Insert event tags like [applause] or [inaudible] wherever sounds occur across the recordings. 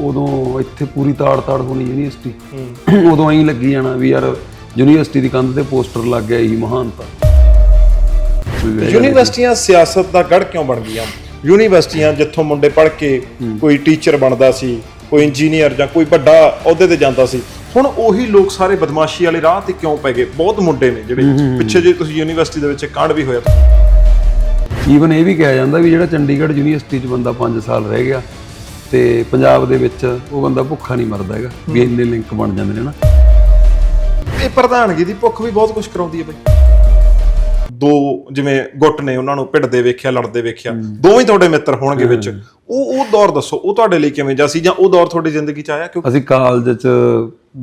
ਉਦੋਂ ਇੱਥੇ ਪੂਰੀ ਤਾੜ-ਤਾੜ ਹੋਣੀ ਯੂਨੀਵਰਸਿਟੀ। ਉਦੋਂ ਐਂ ਲੱਗੀ ਜਾਣਾ ਵੀ ਯਾਰ ਯੂਨੀਵਰਸਿਟੀ ਦੀ ਕੰਧ ਤੇ ਪੋਸਟਰ ਲੱਗ ਗਿਆ ਇਹੀ ਮਹਾਨਤਾ ਯੂਨੀਵਰਸਿਟੀਆਂ ਸਿਆਸਤ ਦਾ ਗੜ ਕਿਉਂ ਬਣ ਗਈਆਂ? ਯੂਨੀਵਰਸਿਟੀਆਂ ਜਿੱਥੋਂ ਮੁੰਡੇ ਪੜ੍ਹ ਕੇ ਕੋਈ ਟੀਚਰ ਬਣਦਾ ਸੀ ਕੋਈ ਇੰਜੀਨੀਅਰ ਜਾਂ ਕੋਈ ਵੱਡਾ ਅਹੁਦੇ ਤੇ ਜਾਂਦਾ ਸੀ। ਹੁਣ ਉਹੀ ਲੋਕ ਸਾਰੇ ਬਦਮਾਸ਼ੀ ਵਾਲੇ ਰਾਹ ਤੇ ਕਿਉਂ ਪੈ ਗਏ? ਬਹੁਤ ਮੁੰਡੇ ਨੇ ਜਿਹੜੇ ਪਿੱਛੇ ਜੇ ਤੁਸੀਂ ਯੂਨੀਵਰਸਿਟੀ ਦੇ ਵਿੱਚ ਕਾਂਡ ਵੀ ਹੋਇਆ। ਈਵਨ ਇਹ ਵੀ ਕਿਹਾ ਜਾਂਦਾ ਵੀ ਜਿਹੜਾ ਚੰਡੀਗੜ੍ਹ ਯੂਨੀਵਰਸਿਟੀ 'ਚ ਬੰਦਾ 5 ਸਾਲ ਰਹਿ ਗਿਆ ਤੇ ਪੰਜਾਬ ਦੇ ਵਿੱਚ ਉਹ ਬੰਦਾ ਭੁੱਖਾ ਨਹੀਂ ਮਰਦਾ ਹੈਗਾ ਵੀ ਇੰਨੇ ਲਿੰਕ ਬਣ ਜਾਂਦੇ ਨੇ ਨਾ। ਇਹ ਪ੍ਰਧਾਨਗੀ ਦੀ ਭੁੱਖ ਵੀ ਬਹੁਤ ਕੁਝ ਕਰਾਉਂਦੀ ਹੈ ਬਈ। ਦੋ ਜਿਵੇਂ ਗੁੱਟ ਨੇ ਉਹਨਾਂ ਨੂੰ ਭਿੜਦੇ ਵੇਖਿਆ ਲੜਦੇ ਵੇਖਿਆ ਦੋਵੇਂ ਤੁਹਾਡੇ ਮਿੱਤਰ ਹੋਣਗੇ ਵਿੱਚ। ਉਹ ਉਹ ਦੌਰ ਦੱਸੋ ਉਹ ਤੁਹਾਡੇ ਲਈ ਕਿਵੇਂ ਜਾ ਸੀ ਜਾਂ ਉਹ ਦੌਰ ਤੁਹਾਡੀ ਜ਼ਿੰਦਗੀ 'ਚ ਆਇਆ ਕਿਉਂਕਿ ਅਸੀਂ ਕਾਲਜ 'ਚ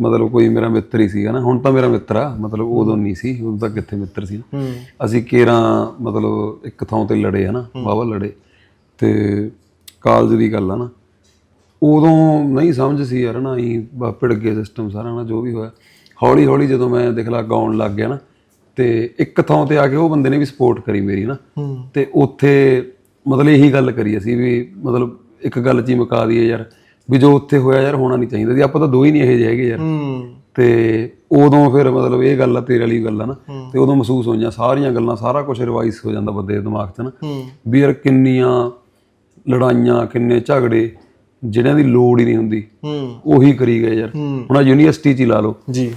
ਮਤਲਬ ਕੋਈ ਮੇਰਾ ਮਿੱਤਰ ਹੀ ਸੀਗਾ ਨਾ ਹੁਣ ਤਾਂ ਮੇਰਾ ਮਿੱਤਰ ਆ ਮਤਲਬ ਉਦੋਂ ਨਹੀਂ ਸੀ ਉਦੋਂ ਤਾਂ ਕਿੱਥੇ ਮਿੱਤਰ ਸੀ ਅਸੀਂ ਕੇਰਾਂ ਮਤਲਬ ਇੱਕ ਥਾਂ ਤੇ ਲੜੇ ਆ ਨਾ ਵਾਹਵਾ ਲੜੇ। ਤੇ ਕਾਲਜ ਦੀ ਗੱਲ ਆ ਨਾ ਉਦੋਂ ਨਹੀਂ ਸਮਝ ਸੀ ਯਾਰ ਨਾ ਹੀ ਭਿੜ ਗਿਆ ਸਿਸਟਮ ਸਾਰਾ ਨਾ ਜੋ ਵੀ ਹੋਇਆ। ਹੌਲੀ ਹੌਲੀ ਜਦੋਂ ਮੈਂ ਦੇਖ ਲਾ ਗਾਉਣ ਲੱਗ ਗਿਆ ਨਾ ਤੇ ਇੱਕ ਥਾਂ ਤੇ ਆ ਕੇ ਉਹ ਬੰਦੇ ਨੇ ਵੀ ਸਪੋਰਟ ਕਰੀ ਮੇਰੀ ਨਾ। ਤੇ ਉੱਥੇ ਮਤਲਬ ਇਹੀ ਗੱਲ ਕਰੀ ਅਸੀਂ ਵੀ ਮਤਲਬ ਇੱਕ ਗੱਲ ਹੀ ਮੁਕਾ ਦਈਏ ਯਾਰ ਵੀ ਜੋ ਉੱਥੇ ਹੋਇਆ ਯਾਰ ਹੋਣਾ ਨਹੀਂ ਚਾਹੀਦਾ ਸੀ। ਆਪਾਂ ਤਾਂ ਦੋ ਹੀ ਨਹੀਂ ਇਹੋ ਜਿਹੇ ਹੈਗੇ ਯਾਰ। ਤੇ ਉਦੋਂ ਫਿਰ ਮਤਲਬ ਇਹ ਗੱਲ ਆ ਤੇਰੇ ਵਾਲੀ ਗੱਲ ਆ ਨਾ ਤੇ ਉਦੋਂ ਮਹਿਸੂਸ ਹੋਈਆਂ ਸਾਰੀਆਂ ਗੱਲਾਂ ਸਾਰਾ ਕੁਝ ਰਿਵਾਈਜ਼ ਹੋ ਜਾਂਦਾ ਬੰਦੇ ਦੇ ਦਿਮਾਗ 'ਚ ਨਾ। ਵੀ ਯਾਰ ਕਿੰਨੀਆਂ ਲੜਾਈਆਂ ਕਿੰਨੇ ਝਗੜੇ ਜਿਹੜਿਆਂ ਦੀ ਲੋੜ ਹੀ ਨਹੀਂ ਹੁੰਦੀ। ਹੂੰ। ਉਹੀ ਕਰੀ ਗਏ ਯਾਰ। ਹੁਣ ਆਹ ਯੂਨੀਵਰਸਿਟੀ 'ਚ ਹੀ ਲਾ ਲਓ। ਜੀ।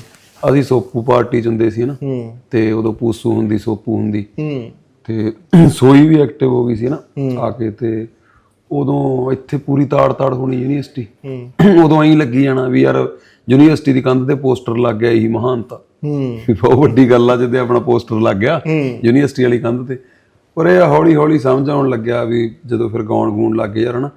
ਅਸੀਂ ਸੋਪੂ ਪਾਰਟੀ 'ਚ ਹੁੰਦੇ ਸੀ ਨਾ ਤੇ ਉਦੋਂ ਪੂਸੂ ਹੁੰਦੀ ਸੋਪੂ ਹੁੰਦੀ। ਹੂੰ। ਤੇ [clears throat] ਸੋਈ ਵੀ ਐਕਟਿਵ ਹੋ ਗਈ ਸੀ ਨਾ ਆ ਕੇ ਤੇ ਉਦੋਂ ਇੱਥੇ ਪੂਰੀ ਤਾੜ-ਤਾੜ ਹੋਣੀ ਯੂਨੀਵਰਸਿਟੀ। [clears throat] ਉਦੋਂ ਐਂ ਲੱਗੀ ਜਾਣਾ ਵੀ ਯਾਰ ਯੂਨੀਵਰਸਿਟੀ ਦੀ ਕੰਧ ਤੇ ਪੋਸਟਰ ਲੱਗ ਗਿਆ ਇਹੀ ਮਹਾਨਤਾ। ਹੂੰ। ਬਹੁਤ ਵੱਡੀ ਗੱਲ ਆ ਜਿੱਦੇ ਆਪਣਾ ਪੋਸਟਰ ਲੱਗ ਗਿਆ ਯੂਨੀਵਰਸਿਟੀ ਵਾਲੀ ਕੰਧ ਤੇ। ਪਰ ਇਹ ਹੌਲੀ ਹੌਲੀ ਸਮਝ ਆਉਣ ਲੱਗਿਆ ਵੀ ਜਦੋਂ ਫਿਰ ਗਾਉਣ ਗੂਣ ਲੱਗ ਗਏ ਯਾਰ ਹਨਾ।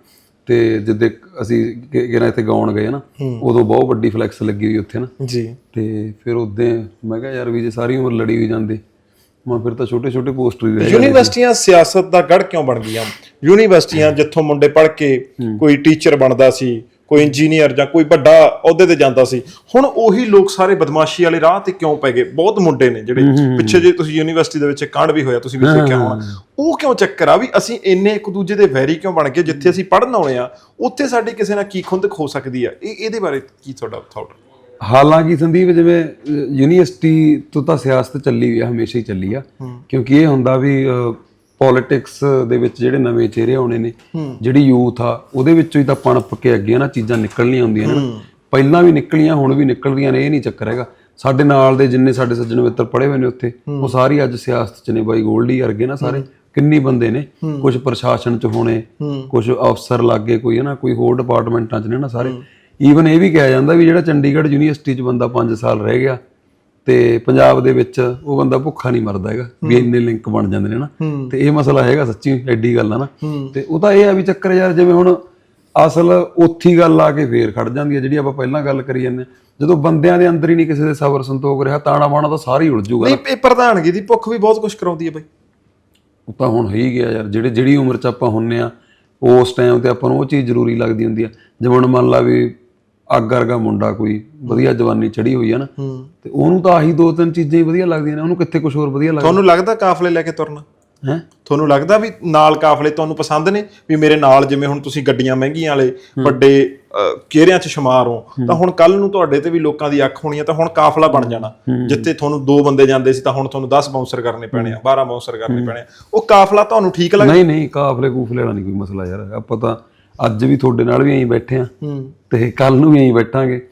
ਤੇ ਜਿੱਦੇ ਅਸੀਂ ਕਿ- ਕਿਹੜਾ ਇੱਥੇ ਗਾਉਣ ਗਏ ਨਾ ਉਦੋਂ ਬਹੁਤ ਵੱਡੀ ਫਲੈਕਸ ਲੱਗੀ ਹੋਈ ਉੱਥੇ ਨਾ। ਜੀ। ਤੇ ਫਿਰ ਉਦੋਂ ਮੈਂ ਕਿਹਾ ਯਾਰ ਵੀ ਜੇ ਸਾਰੀ ਉਮਰ ਲੜੀ ਹੋਈ ਜਾਂਦੇ ਮੈਂ ਫਿਰ ਤਾਂ ਛੋਟੇ ਛੋਟੇ ਪੋਸਟਰ ਹੀ ਰਹਿ ਯੂਨੀਵਰਸਿਟੀਆਂ ਸਿਆਸਤ ਦਾ ਗੜ ਕਿਉਂ ਬਣ ਗਈਆਂ? ਯੂਨੀਵਰਸਿਟੀਆਂ ਜਿੱਥੋਂ ਮੁੰਡੇ ਪੜ੍ਹ ਕੇ ਕੋਈ ਟੀਚਰ ਬਣਦਾ ਸੀ ਕੋਈ ਇੰਜੀਨੀਅਰ ਜਾਂ ਕੋਈ ਵੱਡਾ ਅਹੁਦੇ ਤੇ ਜਾਂਦਾ ਸੀ। ਹੁਣ ਉਹੀ ਲੋਕ ਸਾਰੇ ਬਦਮਾਸ਼ੀ ਵਾਲੇ ਰਾਹ ਤੇ ਕਿਉਂ ਪੈ ਗਏ? ਬਹੁਤ ਮੁੰਡੇ ਨੇ ਜਿਹੜੇ ਪਿੱਛੇ ਜੇ ਤੁਸੀਂ ਯੂਨੀਵਰਸਿਟੀ ਦੇ ਵਿੱਚ ਕਾਂਡ ਵੀ ਹੋਇਆ ਤੁਸੀਂ ਵੀ ਦੇਖਿਆ ਹੋਣਾ। ਉਹ ਕਿਉਂ ਚੱਕਰ ਆ ਵੀ ਅਸੀਂ ਇੰਨੇ ਇੱਕ ਦੂਜੇ ਦੇ ਵੈਰੀ ਕਿਉਂ ਬਣ ਗਏ ਜਿੱਥੇ ਅਸੀਂ ਪੜ੍ਹਨ ਆਉਣੇ ਆ ਉੱਥੇ ਸਾਡੀ ਕਿਸੇ ਨਾਲ ਕੀ ਖੁੰਦਕ ਹੋ ਸਕਦੀ ਆ? ਇਹ ਇਹਦੇ ਬਾਰੇ ਕੀ ਤੁਹਾਡਾ ਥਾਟ ਹਾਲਾਂਕਿ ਸੰਦੀਪ ਜਿਵੇਂ ਯੂਨੀਵਰਸਿਟੀ ਤੋਂ ਤਾਂ ਸਿਆਸਤ ਚੱਲੀ ਹੋਈ ਆ ਹਮੇਸ਼ਾ ਹੀ ਚੱਲੀ ਆ। ਕਿਉਂਕਿ ਇਹ ਹੁੰਦਾ ਵੀ ਪੋਲਿਟਿਕਸ ਦੇ ਵਿੱਚ ਜਿਹੜੇ ਨਵੇਂ ਚਿਹਰੇ ਆਉਣੇ ਨੇ ਜਿਹੜੀ ਯੂਥ ਆ ਉਹਦੇ ਵਿੱਚੋਂ ਹੀ ਤਾਂ ਪਣਪ ਕੇ ਅੱਗੇ ਨਾ ਚੀਜ਼ਾਂ ਨਿਕਲਣੀਆਂ ਹੁੰਦੀਆਂ ਨੇ। ਪਹਿਲਾਂ ਵੀ ਨਿਕਲੀਆਂ ਹੁਣ ਵੀ ਨਿਕਲ ਰਹੀਆਂ ਨੇ ਇਹ ਨਹੀਂ ਚੱਕਰ ਹੈਗਾ। ਸਾਡੇ ਨਾਲ ਦੇ ਜਿੰਨੇ ਸਾਡੇ ਸੱਜਣ ਮਿੱਤਰ ਪੜ੍ਹੇ ਹੋਏ ਨੇ ਉੱਥੇ ਉਹ ਸਾਰੇ ਅੱਜ ਸਿਆਸਤ 'ਚ ਨੇ ਬਾਈ ਗੋਲਡੀ ਵਰਗੇ ਨਾ ਸਾਰੇ। ਕਿੰਨੀ ਬੰਦੇ ਨੇ ਕੁਝ ਪ੍ਰਸ਼ਾਸਨ 'ਚ ਹੋਣੇ ਕੁਝ ਅਫਸਰ ਲੱਗੇ ਕੋਈ ਹੈ ਨਾ ਕੋਈ ਹੋਰ ਡਿਪਾਰਟਮੈਂਟਾਂ 'ਚ ਨੇ ਨਾ ਸਾਰੇ। ਈਵਨ ਇਹ ਵੀ ਕਿਹਾ ਜਾਂਦਾ ਵੀ ਜਿਹੜਾ ਚੰਡੀਗੜ੍ਹ ਯੂਨੀਵਰਸਿਟੀ 'ਚ ਬੰਦਾ 5 ਸਾਲ ਰਹਿ ਗਿਆ ਤੇ ਪੰਜਾਬ ਦੇ ਵਿੱਚ ਉਹ ਬੰਦਾ ਭੁੱਖਾ ਨਹੀਂ ਮਰਦਾ ਹੈਗਾ ਵੀ ਇੰਨੇ ਲਿੰਕ ਬਣ ਜਾਂਦੇ ਨੇ ਨਾ। ਤੇ ਇਹ ਮਸਲਾ ਹੈਗਾ ਸੱਚੀ ਐਡੀ ਗੱਲ ਆ ਨਾ। ਤੇ ਉਹ ਤਾਂ ਇਹ ਆ ਵੀ ਚੱਕਰ ਯਾਰ ਜਿਵੇਂ ਹੁਣ ਅਸਲ ਉੱਥੀ ਗੱਲ ਆ ਕੇ ਫੇਰ ਖੜ ਜਾਂਦੀ ਹੈ ਜਿਹੜੀ ਆਪਾਂ ਪਹਿਲਾਂ ਗੱਲ ਕਰੀ ਜਾਂਦੇ। ਜਦੋਂ ਬੰਦਿਆਂ ਦੇ ਅੰਦਰ ਹੀ ਨਹੀਂ ਕਿਸੇ ਦੇ ਸਬਰ ਸੰਤੋਖ ਰਿਹਾ ਤਾਣਾ ਬਾਣਾ ਤਾਂ ਸਾਰੀ ਉਲਝ ਜੂਗਾ ਨਹੀਂ ਇਹ ਪ੍ਰਧਾਨਗੀ ਦੀ ਭੁੱਖ ਵੀ ਬਹੁਤ ਕੁਝ ਕਰਾਉਂਦੀ ਹੈ ਬਈ। ਉਹ ਤਾਂ ਹੁਣ ਹੈ ਹੀ ਗਿਆ ਯਾਰ ਜਿਹੜੇ ਜਿਹੜੀ ਉਮਰ 'ਚ ਆਪਾਂ ਹੁੰਨੇ ਆ ਉਸ ਟਾਈਮ ਤੇ ਆਪਾਂ ਨੂੰ ਉਹ ਚੀਜ਼ ਜ਼ਰੂਰੀ ਲੱਗਦੀ ਹੁੰਦੀ ਆ। ਜਿਵੇਂ ਹੁਣ ਮੰਨ ਲਾ ਵੀ ਅੱਗ ਵਰਗਾ ਮੁੰਡਾ ਕੋਈ ਵਧੀਆ ਜਵਾਨੀ ਚੜੀ ਹੋਈ ਆ ਨਾ ਤੇ ਉਹਨੂੰ ਤਾਂ ਆਹੀ ਦੋ ਤਿੰਨ ਚੀਜ਼ਾਂ ਹੀ ਵਧੀਆ ਲੱਗਦੀਆਂ ਨੇ ਉਹਨੂੰ ਕਿੱਥੇ ਕੁਝ ਹੋਰ ਵਧੀਆ ਲੱਗਦਾ? ਤੁਹਾਨੂੰ ਲੱਗਦਾ ਕਾਫਲੇ ਲੈ ਕੇ ਤੁਰਨਾ? ਹੈ? ਤੁਹਾਨੂੰ ਲੱਗਦਾ ਵੀ ਨਾਲ ਕਾਫਲੇ ਤੁਹਾਨੂੰ ਪਸੰਦ ਨੇ? ਵੀ ਮੇਰੇ ਨਾਲ ਜਿਵੇਂ ਹੁਣ ਤੁਸੀਂ ਗੱਡੀਆਂ ਮਹਿੰਗੀਆਂ ਵਾਲੇ ਵੱਡੇ ਅਹ, ਕਿਹਰਿਆਂ 'ਚ ਸ਼ਮਾਰ ਹੋ ਤਾਂ ਹੁਣ ਕੱਲ ਨੂੰ ਤੁਹਾਡੇ ਤੇ ਵੀ ਲੋਕਾਂ ਦੀ ਅੱਖ ਹੋਣੀ ਹੈ ਤਾਂ ਹੁਣ ਕਾਫਲਾ ਬਣ ਜਾਣਾ। ਜਿੱਥੇ ਤੁਹਾਨੂੰ ਦੋ ਬੰਦੇ ਜਾਂਦੇ ਸੀ ਤਾਂ ਹੁਣ ਤੁਹਾਨੂੰ 10 ਬਾਉਂਸਰ ਕਰਨੇ ਪੈਣੇ ਆ 12 ਬਾਉਂਸਰ ਕਰਨੇ ਪੈਣੇ ਆ। ਉਹ ਕਾਫਲਾ ਤੁਹਾਨੂੰ ਠੀਕ ਲੱਗਦਾ? ਨਹੀਂ ਨਹੀਂ ਕਾਫਲੇ ਕੂਫਲੇ ਵਾਲਾ ਨਹੀਂ ਕੋਈ ਮਸਲਾ ਯਾਰ। ਆਪਾਂ ਤਾਂ ਅੱਜ ਵੀ ਤੁਹਾਡੇ ਨਾਲ ਵੀ ਐਂ ਬੈਠੇ ਆ ਤੇ ਕੱਲ ਨੂੰ ਵੀ ਐਂ ਬੈਠਾਂਗੇ।